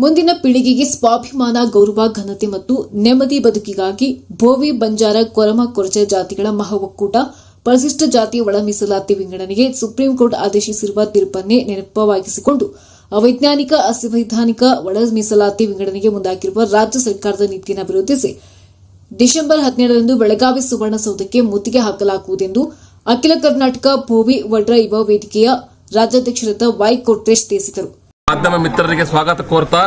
ಮುಂದಿನ ಪೀಳಿಗೆಗೆ ಸ್ವಾಭಿಮಾನ, ಗೌರವ, ಘನತೆ ಮತ್ತು ನೆಮ್ಮದಿ ಬದುಕಿಗಾಗಿ ಭೋವಿ ಬಂಜಾರ ಕೊರಮ ಕೊರಚ ಜಾತಿಗಳ ಮಹಾ ಒಕ್ಕೂಟ ಪರಿಶಿಷ್ಟ ಜಾತಿ ಒಳ ಮೀಸಲಾತಿ ವಿಂಗಡಣೆಗೆ ಸುಪ್ರೀಂ ಕೋರ್ಟ್ ಆದೇಶಿಸಿರುವ ತೀರ್ಪನ್ನೇ ನೆನಪವಾಗಿಸಿಕೊಂಡು ಅವೈಜ್ಞಾನಿಕ, ಅಸಂವಿಧಾನಿಕ ಒಳ ಮೀಸಲಾತಿ ವಿಂಗಡಣೆಗೆ ಮುಂದಾಗಿರುವ ರಾಜ್ಯ ಸರ್ಕಾರದ ನೀತಿಯನ್ನು ವಿರೋಧಿಸಿ ಡಿಸೆಂಬರ್ ಹದಿನೇಳರಂದು ಬೆಳಗಾವಿ ಸುವರ್ಣಸೌಧಕ್ಕೆ ಮುತ್ತಿಗೆ ಹಾಕಲಾಗುವುದೆಂದು ಅಖಿಲ ಕರ್ನಾಟಕ ಭೋವಿ ವಡ್ರ ಯುವ ವೇದಿಕೆಯ ರಾಜ್ಯಾಧ್ಯಕ್ಷರಾದ ವೈ ಕೊಟ್ರೇಶ್ ತಿಳಿಸಿದರು. ಮಾಧ್ಯಮ ಮಿತ್ರರಿಗೆ ಸ್ವಾಗತ ಕೋರ್ತಾ.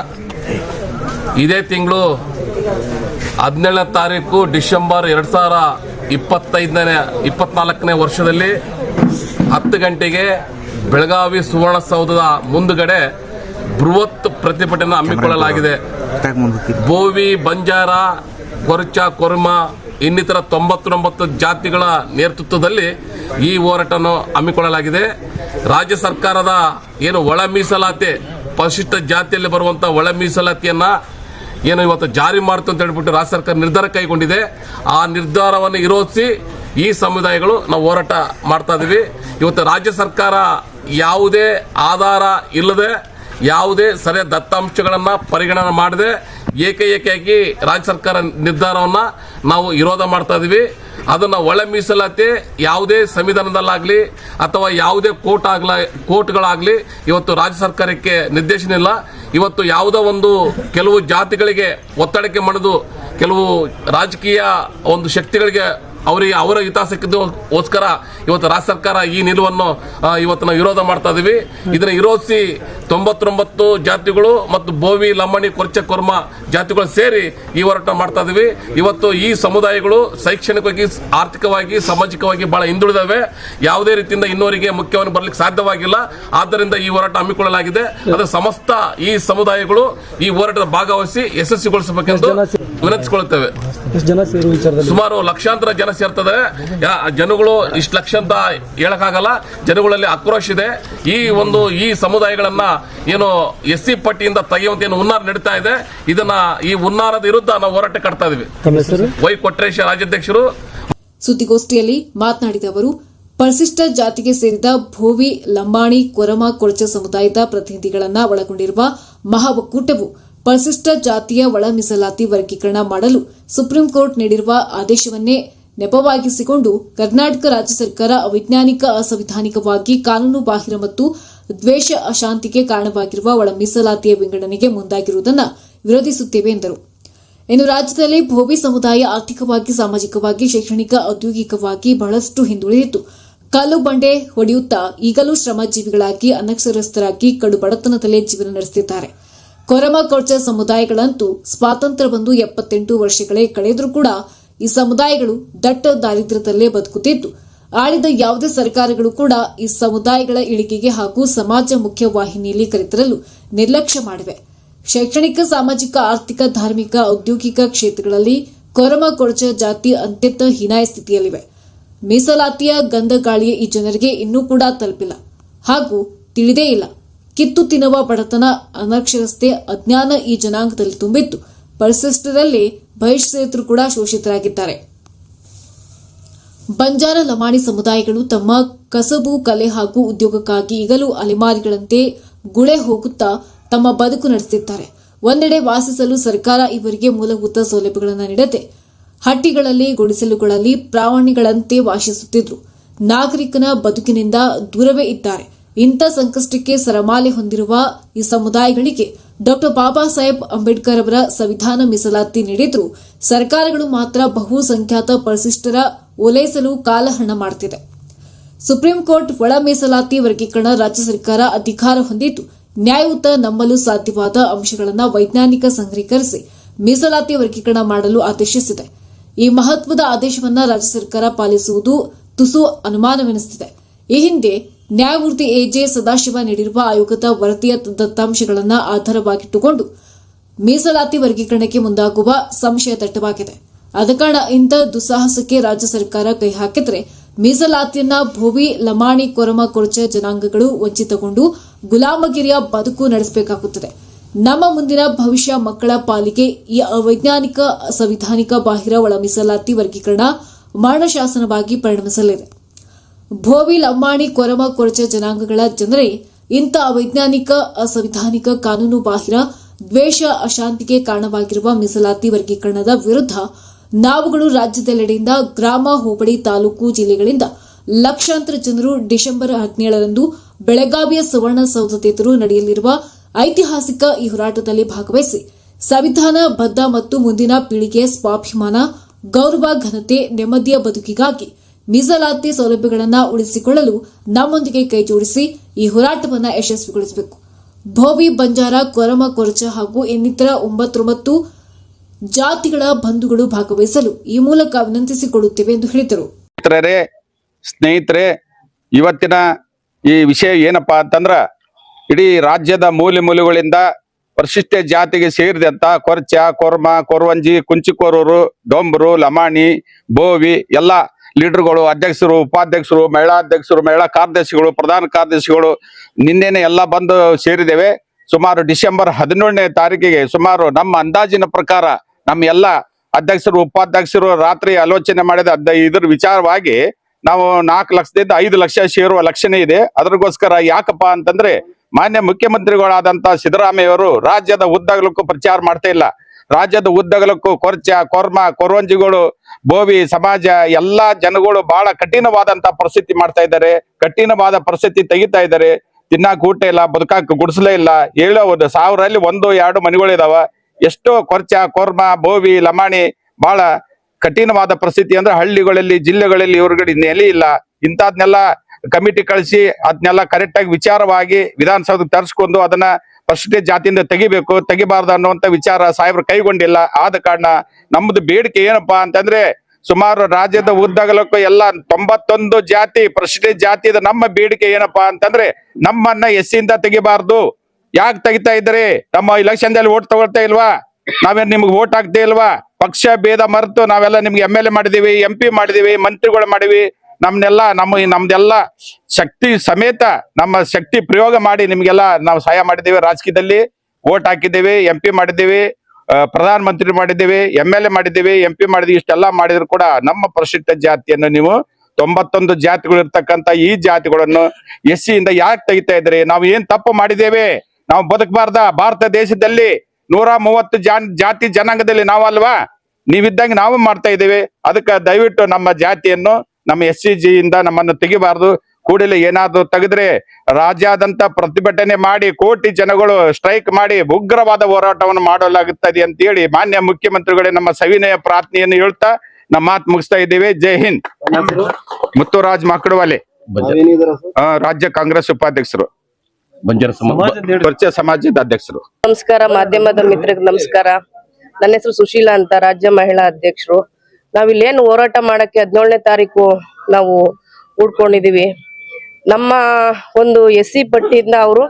ಇದೇ ತಿಂಗಳು ಹದಿನೇಳನೇ ತಾರೀಕು ಡಿಸೆಂಬರ್ ಎರಡು ಸಾವಿರ ಇಪ್ಪತ್ತೈದನೇ ಇಪ್ಪತ್ನಾಲ್ಕನೇ ವರ್ಷದಲ್ಲಿ ಹತ್ತು ಗಂಟೆಗೆ ಬೆಳಗಾವಿ ಸುವರ್ಣಸೌಧದ ಮುಂದುಗಡೆ ಬೃಹತ್ ಪ್ರತಿಭಟನೆ ಹಮ್ಮಿಕೊಳ್ಳಲಾಗಿದೆ. ಬೋವಿ ಬಂಜಾರ ಕೊರ್ಚ ಕೊರ್ಮ ಇನ್ನಿತರ ತೊಂಬತ್ತೊಂಬತ್ತು ಜಾತಿಗಳ ನೇತೃತ್ವದಲ್ಲಿ ಈ ಹೋರಾಟವನ್ನು ಹಮ್ಮಿಕೊಳ್ಳಲಾಗಿದೆ. ರಾಜ್ಯ ಸರ್ಕಾರದ ಏನು ಒಳ ಮೀಸಲಾತಿ, ಪರಿಶಿಷ್ಟ ಜಾತಿಯಲ್ಲಿ ಬರುವಂತಹ ಒಳ ಮೀಸಲಾತಿಯನ್ನ ಏನು ಇವತ್ತು ಜಾರಿ ಮಾಡ್ತು ಅಂತ ಹೇಳ್ಬಿಟ್ಟು ರಾಜ್ಯ ಸರ್ಕಾರ ನಿರ್ಧಾರ ಕೈಗೊಂಡಿದೆ. ಆ ನಿರ್ಧಾರವನ್ನು ವಿರೋಧಿಸಿ ಈ ಸಮುದಾಯಗಳು ನಾವು ಹೋರಾಟ ಮಾಡ್ತಾ ಇದೀವಿ. ಇವತ್ತು ರಾಜ್ಯ ಸರ್ಕಾರ ಯಾವುದೇ ಆಧಾರ ಇಲ್ಲದೆ, ಯಾವುದೇ ಸರಿಯಾದ ದತ್ತಾಂಶಗಳನ್ನು ಪರಿಗಣನೆ ಮಾಡದೆ ಏಕೈಕಾಗಿ ರಾಜ್ಯ ಸರ್ಕಾರ ನಿರ್ಧಾರವನ್ನ ನಾವು ವಿರೋಧ ಮಾಡ್ತಾ ಇದೀವಿ. ಅದನ್ನ ಒಳ ಮೀಸಲಾತಿ ಯಾವುದೇ ಸಂವಿಧಾನದಲ್ಲಾಗ್ಲಿ ಅಥವಾ ಯಾವುದೇ ಕೋರ್ಟ್ ಆಗ್ಲ, ಕೋರ್ಟ್ಗಳಾಗ್ಲಿ ಇವತ್ತು ರಾಜ್ಯ ಸರ್ಕಾರಕ್ಕೆ ನಿರ್ದೇಶನ ಇಲ್ಲ. ಇವತ್ತು ಯಾವುದೋ ಒಂದು ಕೆಲವು ಜಾತಿಗಳಿಗೆ ಒತ್ತಡಕ್ಕೆ ಮಣಿದು ಕೆಲವು ರಾಜಕೀಯ ಒಂದು ಶಕ್ತಿಗಳಿಗೆ ಅವರಿಗೆ ಅವರ ಹಿತಾಸಕ್ತಿಗೋಸ್ಕರ ಇವತ್ತು ರಾಜ್ಯ ಸರ್ಕಾರ ಈ ನಿಲುವನ್ನು ಇವತ್ತನ್ನ ಇವತ್ತು ನಾವು ವಿರೋಧ ಮಾಡ್ತಾ ಇದೀವಿ. ಇದನ್ನ ವಿರೋಧಿಸಿ ತೊಂಬತ್ತೊಂಬತ್ತು ಜಾತಿಗಳು ಮತ್ತು ಬೋವಿ ಲಮ್ಮಣಿ ಕೊರ್ಚೆ ಕೊರ್ಮ ಜಾತಿಗಳು ಸೇರಿ ಈ ಹೋರಾಟ ಮಾಡ್ತಾ ಇದೀವಿ. ಇವತ್ತು ಈ ಸಮುದಾಯಗಳು ಶೈಕ್ಷಣಿಕವಾಗಿ ಆರ್ಥಿಕವಾಗಿ ಸಾಮಾಜಿಕವಾಗಿ ಬಹಳ ಹಿಂದುಳಿದವೆ. ಯಾವುದೇ ರೀತಿಯಿಂದ ಇನ್ನೋರಿಗೆ ಮುಖ್ಯವನ್ನು ಬರಲಿಕ್ಕೆ ಸಾಧ್ಯವಾಗಿಲ್ಲ. ಆದ್ದರಿಂದ ಈ ಹೋರಾಟ ಹಮ್ಮಿಕೊಳ್ಳಲಾಗಿದೆ. ಅದರ ಸಮಸ್ತ ಈ ಸಮುದಾಯಗಳು ಈ ಹೋರಾಟದ ಭಾಗವಹಿಸಿ ಯಶಸ್ವಿಗೊಳಿಸಬೇಕೆಂದು ವಿನಂತಿಸಿಕೊಳ್ಳುತ್ತೇವೆ ಸುಮಾರು ಲಕ್ಷಾಂತರ ಜನ ಸೇರ್ತದೆ ಯಾ- ಜನಗಳು ಇಷ್ಟು ಲಕ್ಷ ಅಂತ ಹೇಳಕ್ಕಾಗಲ್ಲ. ಜನಗಳಲ್ಲಿ ಆಕ್ರೋಶ ಇದೆ. ಈ ಒಂದು ಈ ಸಮುದಾಯಗಳನ್ನ ಏನು ಎಸ್ ಸಿ ಪಟ್ಟಿಯಿಂದ ತೆಗೆಯುವಂತ ಏನು ಹುನ್ನಾರ ನಡೀತಾ ಇದೆ. ಇದನ್ನ ಈ ಹುನ್ನಾರದ ವಿರುದ್ಧ ನಾವು ಹೋರಾಟ ಕಟ್ತಾ ಇದೀವಿ. ತಮ್ಮ ಹೆಸರು? ವೈ ಕೊಟ್ರೇಶ ರಾಜ್ಯಾಧ್ಯಕ್ಷರು. ಸುದ್ದಿಗೋಷ್ಠಿಯಲ್ಲಿ ಮಾತನಾಡಿದ ಅವರು ಪರಿಶಿಷ್ಟ ಜಾತಿಗೆ ಸೇರಿದ ಭೋವಿ ಲಂಬಾಣಿ ಕೊರಮ ಕೊಳಚ ಸಮುದಾಯದ ಪ್ರತಿನಿಧಿಗಳನ್ನ ಒಳಗೊಂಡಿರುವ ಮಹಾ ಒಕ್ಕೂಟವು ಪರಿಶಿಷ್ಟ ಜಾತಿಯ ಒಳ ಮೀಸಲಾತಿ ವರ್ಗೀಕರಣ ಮಾಡಲು ಸುಪ್ರೀಂ ಕೋರ್ಟ್ ನೀಡಿರುವ ಆದೇಶವನ್ನೇ ನೆಪವಾಗಿಸಿಕೊಂಡು ಕರ್ನಾಟಕ ರಾಜ್ಯ ಸರ್ಕಾರ ಅವೈಜ್ಞಾನಿಕ ಅಸಂವಿಧಾನಿಕವಾಗಿ ಕಾನೂನು ಬಾಹಿರ ಮತ್ತು ದ್ವೇಷ ಅಶಾಂತಿಗೆ ಕಾರಣವಾಗಿರುವ ಒಳ ಮೀಸಲಾತಿಯ ವಿಂಗಡಣೆಗೆ ಮುಂದಾಗಿರುವುದನ್ನು ವಿರೋಧಿಸುತ್ತೇವೆ ಎಂದರು. ಇನ್ನು ರಾಜ್ಯದಲ್ಲಿ ಭೋವಿ ಸಮುದಾಯ ಆರ್ಥಿಕವಾಗಿ, ಸಾಮಾಜಿಕವಾಗಿ, ಶೈಕ್ಷಣಿಕ, ಔದ್ಯೋಗಿಕವಾಗಿ ಬಹಳಷ್ಟು ಹಿಂದುಳಿದಿತ್ತು. ಕಲ್ಲು ಬಂಡೆ ಹೊಡೆಯುತ್ತಾ ಈಗಲೂ ಶ್ರಮಜೀವಿಗಳಾಗಿ, ಅನಕ್ಷರಸ್ಥರಾಗಿ ಕಡು ಬಡತನದಲ್ಲೇ ಜೀವನ ನಡೆಸುತ್ತಿದ್ದಾರೆ ಕೊರಮ ಕೊರ್ಚ ಸಮುದಾಯಗಳಂತೂ ಸ್ವಾತಂತ್ರ್ಯ ಬಂದು ಎಪ್ಪತ್ತೆಂಟು ವರ್ಷಗಳೇ ಕಳೆದರೂ ಕೂಡ ಈ ಸಮುದಾಯಗಳು ದಟ್ಟ ದಾರಿದ್ರ್ಯದಲ್ಲೇ ಬದುಕುತ್ತಿದ್ದು, ಆಳಿದ ಯಾವುದೇ ಸರ್ಕಾರಗಳು ಕೂಡ ಈ ಸಮುದಾಯಗಳ ಇಳಿಕೆಗೆ ಹಾಗೂ ಸಮಾಜ ಮುಖ್ಯ ವಾಹಿನಿಯಲ್ಲಿ ಕರೆತರಲು ನಿರ್ಲಕ್ಷ್ಯ ಮಾಡಿವೆ. ಶೈಕ್ಷಣಿಕ, ಸಾಮಾಜಿಕ, ಆರ್ಥಿಕ, ಧಾರ್ಮಿಕ, ಔದ್ಯೋಗಿಕ ಕ್ಷೇತ್ರಗಳಲ್ಲಿ ಕೊರಮ ಕೊರಚ ಜಾತಿ ಅತ್ಯಂತ ಹೀನಾಯ ಸ್ಥಿತಿಯಲ್ಲಿವೆ. ಮೀಸಲಾತಿಯ ಗಂಧ ಗಾಳಿಯ ಈ ಜನರಿಗೆ ಇನ್ನೂ ಕೂಡ ತಲುಪಿಲ್ಲ. ಹಾಗೂ ತಿಳಿದೇ ಇಲ್ಲ. ಕಿತ್ತು ತಿನ್ನುವ ಬಡತನ, ಅನಕ್ಷರಸ್ಥೆ, ಅಜ್ಞಾನ ಈ ಜನಾಂಗದಲ್ಲಿ ತುಂಬಿತ್ತು. ಪರಿಶಿಷ್ಟರಲ್ಲಿ ಬಹಿಷ್ಕೃತರು ಕೂಡ ಶೋಷಿತರಾಗಿದ್ದಾರೆ. ಬಂಜಾರ ಲಮಾಣಿ ಸಮುದಾಯಗಳು ತಮ್ಮ ಕಸಬು, ಕಲೆ ಹಾಗೂ ಉದ್ಯೋಗಕ್ಕಾಗಿ ಈಗಲೂ ಅಲೆಮಾರಿಗಳಂತೆ ಗುಳೆ ಹೋಗುತ್ತಾ ತಮ್ಮ ಬದುಕು ನಡೆಸುತ್ತಿದ್ದಾರೆ. ಒಂದೆಡೆ ವಾಸಿಸಲು ಸರ್ಕಾರ ಇವರಿಗೆ ಮೂಲಭೂತ ಸೌಲಭ್ಯಗಳನ್ನು ನೀಡದೆ, ಹಟ್ಟಿಗಳಲ್ಲಿ, ಗುಡಿಸಲುಗಳಲ್ಲಿ ಪ್ರಾವಣಿಗಳಂತೆ ವಾಸಿಸುತ್ತಿದ್ರು. ನಾಗರಿಕನ ಬದುಕಿನಿಂದ ದೂರವೇ ಇದ್ದಾರೆ. ಇಂಥ ಸಂಕಷ್ಟಕ್ಕೆ ಸರಮಾಲೆ ಹೊಂದಿರುವ ಈ ಸಮುದಾಯಗಳಿಗೆ ಡಾಕ್ಟರ್ ಬಾಬಾ ಸಾಹೇಬ್ ಅಂಬೇಡ್ಕರ್ ಅವರ ಸಂವಿಧಾನ ಮೀಸಲಾತಿ ನೀಡಿದ್ರು ಸರ್ಕಾರಗಳು ಮಾತ್ರ ಬಹುಸಂಖ್ಯಾತ ಪರಿಶಿಷ್ಟರ ಓಲೈಸಲು ಕಾಲಹರಣ ಮಾಡುತ್ತಿದೆ ಸುಪ್ರೀಂ ಕೋರ್ಟ್ ಒಳ ಮೀಸಲಾತಿ ವರ್ಗೀಕರಣ ರಾಜ್ಯ ಸರ್ಕಾರ ಅಧಿಕಾರ ಹೊಂದಿದ್ದು ನ್ಯಾಯಯುತ ನಂಬಲು ಸಾಧ್ಯವಾದ ಅಂಶಗಳನ್ನು ವೈಜ್ಞಾನಿಕ ಸಂಗ್ರೀಕರಿಸಿ ಮೀಸಲಾತಿ ವರ್ಗೀಕರಣ ಮಾಡಲು ಆದೇಶಿಸಿದೆ. ಈ ಮಹತ್ವದ ಆದೇಶವನ್ನು ರಾಜ್ಯ ಸರ್ಕಾರ ಪಾಲಿಸುವುದು ತುಸು ಅನುಮಾನವೆನಿಸುತ್ತಿದೆ. ಈ ಹಿಂದೆ ನ್ಯಾಯಮೂರ್ತಿ ಎಜೆ ಸದಾಶಿವ ನೀಡಿರುವ ಆಯೋಗದ ವರದಿಯ ದತ್ತಾಂಶಗಳನ್ನು ಆಧಾರವಾಗಿಟ್ಟುಕೊಂಡು ಮೀಸಲಾತಿ ವರ್ಗೀಕರಣಕ್ಕೆ ಮುಂದಾಗುವ ಸಂಶಯ ದಟ್ಟವಾಗಿದೆ ಆದ ಕಾರಣ ಇಂಥ ದುಸ್ಸಾಹಸಕ್ಕೆ ರಾಜ್ಯ ಸರ್ಕಾರ ಕೈ ಹಾಕಿದರೆ ಮೀಸಲಾತಿಯನ್ನ ಭೋವಿ, ಲಮಾಣಿ, ಕೊರಮ, ಕೊರಚ ಜನಾಂಗಗಳು ವಂಚಿತಗೊಂಡು ಗುಲಾಮಗಿರಿಯ ಬದುಕು ನಡೆಸಬೇಕಾಗುತ್ತದೆ. ನಮ್ಮ ಮುಂದಿನ ಭವಿಷ್ಯ ಮಕ್ಕಳ ಪಾಲಿಗೆ ಈ ಅವೈಜ್ಞಾನಿಕ, ಸಂವಿಧಾನಿಕ ಬಾಹಿರ ಒಳ ಮೀಸಲಾತಿ ವರ್ಗೀಕರಣ ಮರಣಶಾಸನವಾಗಿ ಪರಿಣಮಿಸಲಿದೆ. ಭೋವಿ ಲಂಬಾಣಿ ಕೊರಮ ಕೊರಚ ಜನಾಂಗಗಳ ಜನರೇ, ಇಂಥ ವೈಜ್ಞಾನಿಕ, ಅಸಂವಿಧಾನಿಕ ಕಾನೂನು ಬಾಹಿರ, ದ್ವೇಷ ಅಶಾಂತಿಗೆ ಕಾರಣವಾಗಿರುವ ಮೀಸಲಾತಿ ವರ್ಗೀಕರಣದ ವಿರುದ್ಧ ನಾವುಗಳು ರಾಜ್ಯದೆಲ್ಲೆಡೆಯಿಂದ ಗ್ರಾಮ, ಹೋಬಳಿ, ತಾಲೂಕು ಜಿಲ್ಲೆಗಳಿಂದ ಲಕ್ಷಾಂತರ ಜನರು ಡಿಸೆಂಬರ್ ಹದಿನೇಳರಂದು ಬೆಳಗಾವಿಯ ಸುವರ್ಣಸೌಧದೆದುರು ನಡೆಯಲಿರುವ ಐತಿಹಾಸಿಕ ಈ ಹೋರಾಟದಲ್ಲಿ ಭಾಗವಹಿಸಿ ಸಂವಿಧಾನ, ಬದ್ಧ ಮತ್ತು ಮುಂದಿನ ಪೀಳಿಗೆಯ ಸ್ವಾಭಿಮಾನ, ಗೌರವ, ಘನತೆ, ನೆಮ್ಮದಿಯ ಬದುಕಿಗಾಗಿ ಮೀಸಲಾತಿ ಸೌಲಭ್ಯಗಳನ್ನು ಉಳಿಸಿಕೊಳ್ಳಲು ನಮ್ಮೊಂದಿಗೆ ಕೈಜೋಡಿಸಿ ಈ ಹೋರಾಟವನ್ನು ಯಶಸ್ವಿಗೊಳಿಸಬೇಕು. ಭೋವಿ, ಬಂಜಾರ, ಕೊರಮ, ಕೊರಚ ಹಾಗೂ ಇನ್ನಿತರ ಒಂಬತ್ತೊಂಬತ್ತು ಜಾತಿಗಳ ಬಂಧುಗಳು ಭಾಗವಹಿಸಲು ಈ ಮೂಲಕ ವಿನಂತಿಸಿಕೊಳ್ಳುತ್ತೇವೆ ಎಂದು ಹೇಳಿದರು. ಮಿತ್ರರೇ ಸ್ನೇಹಿತರೆ, ಇವತ್ತಿನ ಈ ವಿಷಯ ಏನಪ್ಪಾ ಅಂತಂದ್ರ, ಇಡೀ ರಾಜ್ಯದ ಮೂಲೆ ಮೂಲೆಗಳಿಂದ ಪರಿಶಿಷ್ಟ ಜಾತಿಗೆ ಸೇರಿದಂತ ಕೊರ್ಚ, ಕೊರ್ಮ, ಕೊರವಂಜಿ, ಕುಂಚಿಕೋರೂರು, ಡೊಂಬರು, ಲಮಾಣಿ ಬೋವಿ ಎಲ್ಲ ಲೀಡರ್ಗಳು, ಅಧ್ಯಕ್ಷರು, ಉಪಾಧ್ಯಕ್ಷರು, ಮಹಿಳಾ ಅಧ್ಯಕ್ಷರು, ಮಹಿಳಾ ಕಾರ್ಯದರ್ಶಿಗಳು, ಪ್ರಧಾನ ಕಾರ್ಯದರ್ಶಿಗಳು ನಿನ್ನೆನೆ ಎಲ್ಲ ಬಂದು ಸೇರಿದ್ದೇವೆ. ಸುಮಾರು ಡಿಸೆಂಬರ್ ಹದಿನೇಳನೇ ತಾರೀಕಿಗೆ ಸುಮಾರು ನಮ್ಮ ಅಂದಾಜಿನ ಪ್ರಕಾರ ನಮ್ಮ ಎಲ್ಲ ಅಧ್ಯಕ್ಷರು, ಉಪಾಧ್ಯಕ್ಷರು ರಾತ್ರಿ ಆಲೋಚನೆ ಮಾಡಿದ ಅದ- ಇದ್ರ ವಿಚಾರವಾಗಿ ನಾವು ನಾಲ್ಕು ಲಕ್ಷದಿಂದ ಐದು ಲಕ್ಷ ಸೇರುವ ಲಕ್ಷಣ ಇದೆ. ಅದ್ರಗೋಸ್ಕರ ಯಾಕಪ್ಪ ಅಂತಂದ್ರೆ ಮಾನ್ಯ ಮುಖ್ಯಮಂತ್ರಿಗಳಾದಂತ ಸಿದ್ದರಾಮಯ್ಯವರು ರಾಜ್ಯದ ಉದ್ದಗಲಕ್ಕೂ ಪ್ರಚಾರ ಮಾಡ್ತಾ ಇಲ್ಲ. ರಾಜ್ಯದ ಉದ್ದಗಲಕ್ಕೂ ಕೊರ್ಚ, ಕೊರ್ಮ, ಕೊರವಂಜಿಗಳು, ಬೋವಿ, ಸಮಾಜ, ಎಲ್ಲಾ ಜನಗಳು ಬಹಳ ಕಠಿಣವಾದಂತ ಪರಿಸ್ಥಿತಿ ಮಾಡ್ತಾ ಇದ್ದಾರೆ. ಕಠಿಣವಾದ ಪರಿಸ್ಥಿತಿ ತೆಗಿತಾ ಇದ್ದಾರೆ. ತಿನ್ನಾಕ ಊಟ ಇಲ್ಲ, ಬದುಕಾಕ್ ಗುಡಿಸಲೇ ಇಲ್ಲ. ಹೇಳೋ ಒಂದು ಸಾವಿರಲ್ಲಿ ಒಂದು, ಎರಡು ಮನೆಗಳಿದಾವ. ಎಷ್ಟೋ ಕೊರ್ಚ, ಕೊರ್ಮ, ಬೋವಿ, ಲಮಾಣಿ ಬಹಳ ಕಠಿಣವಾದ ಪರಿಸ್ಥಿತಿ ಅಂದ್ರೆ ಹಳ್ಳಿಗಳಲ್ಲಿ, ಜಿಲ್ಲೆಗಳಲ್ಲಿ ಇವ್ರಗಡೆ ನೆಲೆ ಇಲ್ಲ. ಇಂಥದ್ನೆಲ್ಲ ಕಮಿಟಿ ಕಳಿಸಿ ಅದನ್ನೆಲ್ಲ ಕರೆಕ್ಟ್ ಆಗಿ ವಿಚಾರವಾಗಿ ವಿಧಾನಸೌಧಕ್ಕೆ ತರಿಸ್ಕೊಂಡು ಅದನ್ನ ಫಸ್ಟ್ ಜಾತಿಯಿಂದ ತೆಗಿಬೇಕು, ತೆಗಿಬಾರ್ದು ಅನ್ನುವಂತ ವಿಚಾರ ಸಾಹೇಬ್ರು ಕೈಗೊಂಡಿಲ್ಲ. ಆದ ಕಾರಣ ನಮ್ದು ಬೇಡಿಕೆ ಏನಪ್ಪಾ ಅಂತಂದ್ರೆ ಸುಮಾರು ರಾಜ್ಯದ ಉದ್ದಗಲಕ್ಕೂ ಎಲ್ಲ ತೊಂಬತ್ತೊಂದು ಜಾತಿ, ಪ್ರಶ್ನೆ ಜಾತಿದ ನಮ್ಮ ಬೇಡಿಕೆ ಏನಪ್ಪಾ ಅಂತಂದ್ರೆ ನಮ್ಮನ್ನ ಎಸ್ ಇಂದ ತೆಗಿಬಾರ್ದು. ಯಾಕೆ ತೆಗಿತಾ ಇದ್ರಿ ನಮ್ಮ ಇಲೆಕ್ಷನ್ ದಲ್ಲಿ ಓಟ್ ತಗೊಳ್ತಾ ಇಲ್ವಾ? ನಾವೇನ್ ನಿಮ್ಗೆ ಓಟ್ ಆಗ್ತಾ ಇಲ್ವಾ? ಪಕ್ಷ ಭೇದ ಮರೆತು ನಾವೆಲ್ಲ ನಿಮ್ಗೆ ಎಂ ಎಲ್ ಎ ಮಾಡಿದೀವಿ ಎಂ ಮಾಡಿದೀವಿ, ಮಂತ್ರಿಗಳು ಮಾಡಿವಿ ನಮ್ನೆಲ್ಲ, ನಮ್ಮ ನಮ್ದೆಲ್ಲ ಶಕ್ತಿ ಸಮೇತ, ನಮ್ಮ ಶಕ್ತಿ ಪ್ರಯೋಗ ಮಾಡಿ ನಿಮ್ಗೆಲ್ಲ ನಾವು ಸಹಾಯ ಮಾಡಿದ್ದೇವೆ. ರಾಜಕೀಯದಲ್ಲಿ ಓಟ್ ಹಾಕಿದ್ದೇವೆ ಎಂ ಪಿ ಮಾಡಿದ್ದೇವೆ ಪ್ರಧಾನ ಮಂತ್ರಿ ಮಾಡಿದ್ದೇವೆ ಎಂ ಎಲ್ ಎ ಮಾಡಿದ್ದೇವೆ ಎಂ ಪಿ ಮಾಡಿದ್ವಿ ಇಷ್ಟೆಲ್ಲ ಮಾಡಿದ್ರು ಕೂಡ ನಮ್ಮ ಪರಿಶಿಷ್ಟ ಜಾತಿಯನ್ನು ನೀವು ತೊಂಬತ್ತೊಂದು ಜಾತಿಗಳು ಇರ್ತಕ್ಕಂತ ಈ ಜಾತಿಗಳನ್ನು ಎಸ್ ಇಂದ ಯಾಕೆ ತೆಗಿತಾ ಇದ್ರಿ ನಾವು ಏನ್ ತಪ್ಪು ಮಾಡಿದ್ದೇವೆ? ನಾವು ಬದುಕಬಾರ್ದ? ಭಾರತ ದೇಶದಲ್ಲಿ ನೂರ ಮೂವತ್ತು ಜಾತಿ ಜನಾಂಗದಲ್ಲಿ ನಾವಲ್ವಾ? ನೀವಿದ್ದಂಗೆ ನಾವು ಮಾಡ್ತಾ ಇದ್ದೇವೆ. ಅದಕ್ಕೆ ದಯವಿಟ್ಟು ನಮ್ಮ ಜಾತಿಯನ್ನು ನಮ್ಮ ಎಸ್ ಸಿ ಜಿ ಇಂದ ನಮ್ಮನ್ನು ತೆಗಿಬಾರದು. ಕೂಡಲೇ ಏನಾದ್ರು ತೆಗೆದ್ರೆ ರಾಜ್ಯಾದಂತ ಪ್ರತಿಭಟನೆ ಮಾಡಿ ಕೋಟಿ ಜನಗಳು ಸ್ಟ್ರೈಕ್ ಮಾಡಿ ಉಗ್ರವಾದ ಹೋರಾಟವನ್ನು ಮಾಡಲಾಗುತ್ತದೆ ಅಂತ ಹೇಳಿ ಮಾನ್ಯ ಮುಖ್ಯಮಂತ್ರಿಗಳೇ ನಮ್ಮ ಸವಿನಯ ಪ್ರಾರ್ಥನೆಯನ್ನು ಹೇಳ್ತಾ ನಮ್ಮ ಮಾತು ಮುಗಿಸ್ತಾ ಇದ್ದೇವೆ. ಜೈ ಹಿಂದ್. ಮುತ್ತುರಾಜ್ ಮಕ್ಕಳವಾಲೆ ಆ, ರಾಜ್ಯ ಕಾಂಗ್ರೆಸ್ ಉಪಾಧ್ಯಕ್ಷರು ಸಮಾಜದ ಅಧ್ಯಕ್ಷರು. ನಮಸ್ಕಾರ ಮಾಧ್ಯಮದ ಮಿತ್ರರಿಗೆ ನಮಸ್ಕಾರ. ನನ್ನ ಹೆಸರು ಸುಶೀಲಾ ಅಂತ ರಾಜ್ಯ ಮಹಿಳಾ ಅಧ್ಯಕ್ಷರು. ನಾವಿಲ್ಲೇನು ಹೋರಾಟ ಮಾಡಕ್ಕೆ ಹದಿನೇಳನೇ ತಾರೀಕು ನಾವು ಹೂಡ್ಕೊಂಡಿದೀವಿ. ನಮ್ಮ ಒಂದು ಎಸ್ ಸಿ ಪಟ್ಟಿಯಿಂದ ಅವರು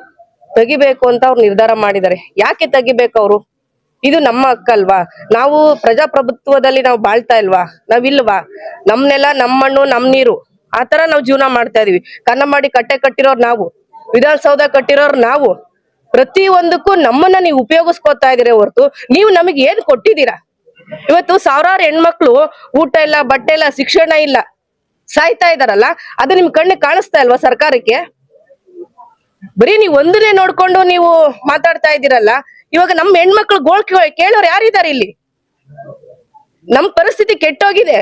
ತೆಗಿಬೇಕು ಅಂತ ಅವ್ರು ನಿರ್ಧಾರ ಮಾಡಿದ್ದಾರೆ. ಯಾಕೆ ತೆಗಿಬೇಕು ಅವರು? ಇದು ನಮ್ಮ ಹಕ್ಕಲ್ವಾ ನಾವು ಪ್ರಜಾಪ್ರಭುತ್ವದಲ್ಲಿ ನಾವು ಬಾಳ್ತಾ ಇಲ್ವಾ? ನಾವಿಲ್ವಾ? ನಮ್ಮಣ್ಣು ನಮ್ಮ ಮಣ್ಣು ನಮ್ ನೀರು ಆತರ ನಾವು ಜೀವನ ಮಾಡ್ತಾ ಇದೀವಿ. ಕನ್ನಂಬಾಡಿ ಕಟ್ಟೆ ಕಟ್ಟಿರೋರು ನಾವು, ವಿಧಾನಸೌಧ ಕಟ್ಟಿರೋರು ನಾವು. ಪ್ರತಿ ಒಂದಕ್ಕೂ ನಮ್ಮನ್ನ ನೀವು ಉಪಯೋಗಿಸ್ಕೊತಾ ಇದೀರ ಹೊರತು, ನೀವು ನಮಗೆ ಏನ್ ಕೊಟ್ಟಿದ್ದೀರಾ? ಇವತ್ತು ಸಾವಿರಾರು ಹೆಣ್ಮಕ್ಳು ಊಟ ಇಲ್ಲ, ಬಟ್ಟೆ ಇಲ್ಲ, ಶಿಕ್ಷಣ ಇಲ್ಲ. ಸಾಯ್ತಾ ಇದಾರಲ್ಲ, ಅದು ನಿಮ್ ಕಣ್ಣಿಗೆ ಕಾಣಿಸ್ತಾ ಇಲ್ವಾ ಸರ್ಕಾರಕ್ಕೆ? ಬರೀ ನೀವು ಒಂದನ್ನೇ ನೋಡ್ಕೊಂಡು ನೀವು ಮಾತಾಡ್ತಾ ಇದ್ದೀರಲ್ಲ, ಇವಾಗ ನಮ್ಮ ಹೆಣ್ಮಕ್ಳು ಗೋಳ್ ಕೇಳೋರು ಯಾರಿದ್ದಾರೆ ಇಲ್ಲಿ? ನಮ್ ಪರಿಸ್ಥಿತಿ ಕೆಟ್ಟೋಗಿದೆ.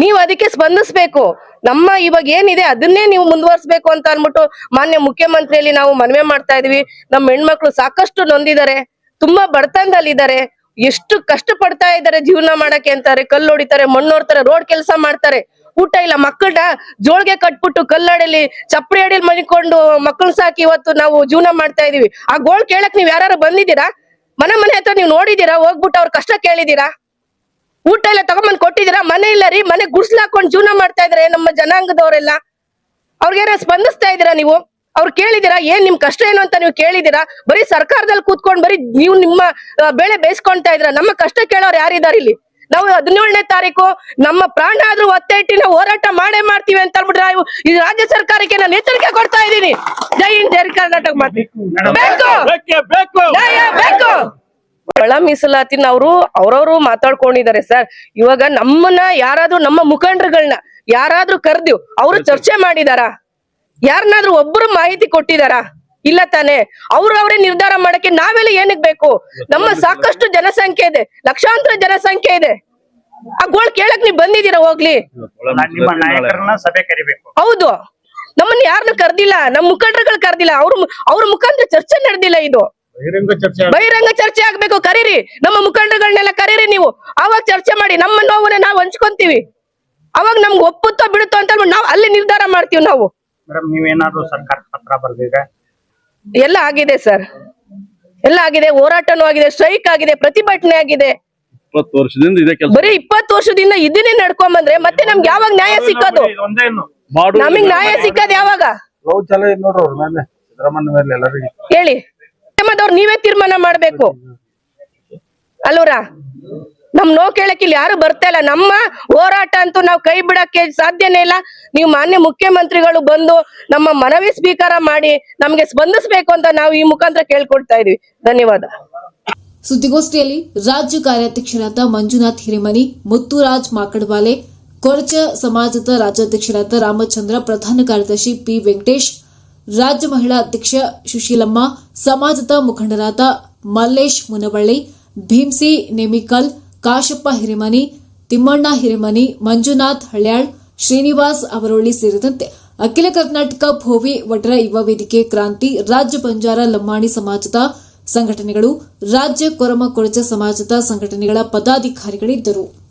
ನೀವು ಅದಕ್ಕೆ ಸ್ಪಂದಿಸ್ಬೇಕು. ನಮ್ಮ ಇವಾಗ ಏನಿದೆ ಅದನ್ನೇ ನೀವು ಮುಂದುವರ್ಸ್ಬೇಕು ಅಂತ ಅನ್ಬಿಟ್ಟು ಮಾನ್ಯ ಮುಖ್ಯಮಂತ್ರಿಯಲ್ಲಿ ನಾವು ಮನವಿ ಮಾಡ್ತಾ ಇದೀವಿ. ನಮ್ಮ ಹೆಣ್ಮಕ್ಳು ಸಾಕಷ್ಟು ನೊಂದಿದ್ದಾರೆ, ತುಂಬಾ ಬಡತನದಲ್ಲಿದ್ದಾರೆ. ಎಷ್ಟು ಕಷ್ಟ ಪಡ್ತಾ ಇದ್ದಾರೆ ಜೀವನ ಮಾಡಕ್ಕೆ ಅಂತಾರೆ, ಕಲ್ಲು ಹೊಡಿತಾರೆ ಮಣ್ಣು ಹೊಡ್ತಾರೆ ರೋಡ್ ಕೆಲಸ ಮಾಡ್ತಾರೆ. ಊಟ ಇಲ್ಲ ಮಕ್ಕಳನ್ನ ಜೋಳಿಗೆ ಕಟ್ಬಿಟ್ಟು ಕಲ್ಲಡಲಿ ಚಪ್ಪಡಿ ಅಡಿಲಿ ಮನಿಕೊಂಡು ಮಕ್ಕಳನ್ನ ಸಾಕಿ ಇವತ್ತು ನಾವು ಜೀವನ ಮಾಡ್ತಾ ಇದೀವಿ. ಆ ಗೋಳ್ ಕೇಳಕ್ ನೀವ್ ಯಾರು ಬಂದಿದ್ದೀರಾ? ಮನೆ ಮನೆ ಹತ್ರ ನೀವು ನೋಡಿದೀರಾ ಹೋಗ್ಬಿಟ್ಟು ಅವ್ರ ಕಷ್ಟ ಕೇಳಿದೀರಾ ಊಟ ಎಲ್ಲ ತಗೊಂಬಂದ್ ಕೊಟ್ಟಿದ್ದೀರಾ? ಮನೆ ಇಲ್ಲ ರೀ, ಮನೆ ಗುಡ್ಸ್ಲಾಕೊಂಡು ಜೀವನ ಮಾಡ್ತಾ ಇದಾರೆ ನಮ್ಮ ಜನಾಂಗದವರೆಲ್ಲ. ಅವ್ರಿಗೇನ ಸ್ಪಂದಿಸ್ತಾ ಇದೀರಾ ನೀವು? ಅವ್ರು ಕೇಳಿದಿರಾ ಏನ್ ನಿಮ್ ಕಷ್ಟ ಏನು ಅಂತ ನೀವು ಕೇಳಿದಿರಾ ಬರೀ ಸರ್ಕಾರದಲ್ಲಿ ಕೂತ್ಕೊಂಡ್ ಬರೀ ನೀವು ನಿಮ್ಮ ಬೆಳೆ ಬೇಯಿಸ್ಕೊಂತಾ ಇದ್ರ ನಮ್ಮ ಕಷ್ಟ ಕೇಳೋರು ಯಾರಿದಾರ ಇಲ್ಲಿ? ನಾವು ಹದಿನೇಳನೇ ತಾರೀಕು ನಮ್ಮ ಪ್ರಾಣ ಆದ್ರೂ ಒತ್ತೆ ಇಟ್ಟಿ ನಾವು ಹೋರಾಟ ಮಾಡೇ ಮಾಡ್ತೀವಿ ಅಂತ ಅಂದ್ಬಿಟ್ರೆ ನಾವು ಈ ರಾಜ್ಯ ಸರ್ಕಾರಕ್ಕೆ ನಾನು ಎಚ್ಚರಿಕೆ ಕೊಡ್ತಾ ಇದ್ದೀನಿ. ಜೈ ಹಿಂದ್ ಜೈ ಕರ್ನಾಟಕ ಮಾತೆ. ಬೇಕು ನ್ಯಾಯ ಬೇಕು ಒಳ ಮೀಸಲಾತಿನ ಅವರು ಅವ್ರವ್ರು ಮಾತಾಡ್ಕೊಂಡಿದ್ದಾರೆ ಸರ್. ಇವಾಗ ನಮ್ಮನ್ನ ಯಾರಾದ್ರೂ ನಮ್ಮ ಮುಖಂಡರುಗಳನ್ನ ಯಾರಾದ್ರೂ ಕರ್ದಿವ್ ಅವರು ಚರ್ಚೆ ಮಾಡಿದಾರ? ಯಾರನ್ನಾದ್ರೂ ಒಬ್ರು ಮಾಹಿತಿ ಕೊಟ್ಟಿದಾರ? ಇಲ್ಲ ತಾನೆ. ಅವ್ರು ಅವರೇ ನಿರ್ಧಾರ ಮಾಡಕ್ಕೆ ನಾವೆಲ್ಲ ಏನಕ್ ಬೇಕು? ನಮ್ಮ ಸಾಕಷ್ಟು ಜನಸಂಖ್ಯೆ ಇದೆ. ಲಕ್ಷಾಂತರ ಜನಸಂಖ್ಯೆ ಇದೆ. ಆ ಗೋಳ್ ಕೇಳಕ್ ನೀವ್ ಬಂದಿದ್ದೀರಾ ಹೋಗ್ಲಿ? ನಿಮ್ಮ ನಾಯಕರನ್ನ ಸಭೆ ಕರಿಬೇಕು. ಹೌದು. ನಮ್ಮನ್ನ ಯಾರನ್ನ ಕರ್ದಿಲ್ಲ. ನಮ್ ಮುಖಂಡರುಗಳು ಕರ್ದಿಲ್ಲ. ಅವ್ರ ಅವ್ರ ಮುಖಾಂತರ ಚರ್ಚೆ ನಡೆದಿಲ್ಲ ಇದು. ಬಹಿರಂಗ ಚರ್ಚೆ ಆಗ್ಬೇಕು. ಕರೀರಿ. ನಮ್ಮ ಮುಖಂಡರುಗಳನ್ನೆಲ್ಲ ಕರೀರಿ ನೀವು. ಅವಾಗ ಚರ್ಚೆ ಮಾಡಿ. ನಮ್ಮ ನೋವನ್ನ ನಾವು ಹಂಚ್ಕೊಂತೀವಿ. ಅವಾಗ ನಮ್ಗೆ ಒಪ್ಪುತ್ತೋ ಬಿಡುತ್ತೋ ಅಂತ ನಾವು ಅಲ್ಲಿ ನಿರ್ಧಾರ ಮಾಡ್ತೀವಿ ನಾವು. ಮೇಡಮ್ ನೀವೇನಾದ್ರೂ ಸರ್ಕಾರ ಪತ್ರ ಬರ್ದಿದ್ರೆ ಎಲ್ಲ ಆಗಿದೆ ಸರ್. ಎಲ್ಲ ಆಗಿದೆ ಹೋರಾಟನೂ ಆಗಿದೆ ಸ್ಟ್ರೈಕ್ ಆಗಿದೆ ಪ್ರತಿಭಟನೆ ಆಗಿದೆ. ಇಪ್ಪತ್ತು ವರ್ಷದಿಂದ ಇದೇ ಕೆಲಸ. ಬರೀ ಇಪ್ಪತ್ತು ವರ್ಷದಿಂದ ಇದನ್ನೇ ನಡ್ಕೊಂಡ್ ಬಂದ್ರೆ ಮತ್ತೆ ನಮ್ಗೆ ಯಾವಾಗ ನ್ಯಾಯ ಸಿಕ್ಕೋದು? ನಮಗ್ ನ್ಯಾಯ ಸಿಕ್ಕದ್ ಯಾವಾಗ? ನೋಡ್ರಿ ಅವ್ರ ಮೇಲೆ ಸಿದ್ದರಾಮಯ್ಯ ಮೇಲೆ ಎಲ್ಲರಿಗೂ. ಹೇಳಿ. ಮಾಧ್ಯಮದವ್ರು ನೀವೇ ತೀರ್ಮಾನ ಮಾಡ್ಬೇಕು. ಅಲ್ವರ ನಮ್ ನೋ ಕೇಳಕ್ ಇಲ್ಲಿ ಯಾರು ಬರ್ತಾ ಇಲ್ಲ. ನಮ್ಮ ಹೋರಾಟ ಅಂತೂ ನಾವು ಕೈ ಬಿಡಕ್ಕೆ ಸಾಧ್ಯನೇ ಇಲ್ಲ. ನೀವು ಮಾನ್ಯ ಮುಖ್ಯಮಂತ್ರಿಗಳು ಬಂದು ನಮ್ಮ ಮನವಿ ಸ್ವೀಕಾರ ಮಾಡಿ ನಮ್ಗೆ ಸ್ಪಂದಿಸ್ಬೇಕು ಅಂತ ನಾವು ಈ ಮುಖಾಂತರ ಕೇಳ್ಕೊಡ್ತಾ ಇದೀವಿ. ಧನ್ಯವಾದ. ಸುದ್ದಿಗೋಷ್ಠಿಯಲ್ಲಿ ರಾಜ್ಯ ಕಾರ್ಯಾಧ್ಯಕ್ಷರಾದ ಮಂಜುನಾಥ್ ಹಿರೇಮನಿ, ಮುತ್ತುರಾಜ್ ಮಾಕಡ್ವಾಲೆ, ಕೊರಚ ಸಮಾಜದ ರಾಜ್ಯಾಧ್ಯಕ್ಷರಾದ ರಾಮಚಂದ್ರ, ಪ್ರಧಾನ ಕಾರ್ಯದರ್ಶಿ ಪಿ ವೆಂಕಟೇಶ್, ರಾಜ್ಯ ಮಹಿಳಾ ಅಧ್ಯಕ್ಷ ಸುಶೀಲಮ್ಮ, ಸಮಾಜದ ಮುಖಂಡರಾದ ಮಲ್ಲೇಶ್ ಮುನವಳ್ಳಿ, ಭೀಮ್ಸಿ ನೇಮಿಕಲ್ ಕಾಶಪ್ಪ ಹಿರಿಮನಿ, ತಿಮ್ಮಣ್ಣ ಹಿರಿಮನಿ, ಮಂಜುನಾಥ್ ಹಳ್ಯಾಳ್, ಶ್ರೀನಿವಾಸ್ ಅವರೊಳ್ಳಿ ಸೇರಿದಂತೆ ಅಖಿಲ ಕರ್ನಾಟಕ ಭೋವಿ ವಟರ ಯುವ ವೇದಿಕೆ, ಕ್ರಾಂತಿ, ರಾಜ್ಯ ಬಂಜಾರ ಲಂಬಾಣಿ ಸಮಾಜದ ಸಂಘಟನೆಗಳು, ರಾಜ್ಯ ಕೊರಮ ಕೊರಚ ಸಮಾಜದ ಸಂಘಟನೆಗಳ ಪದಾಧಿಕಾರಿಗಳಿದ್ದರು.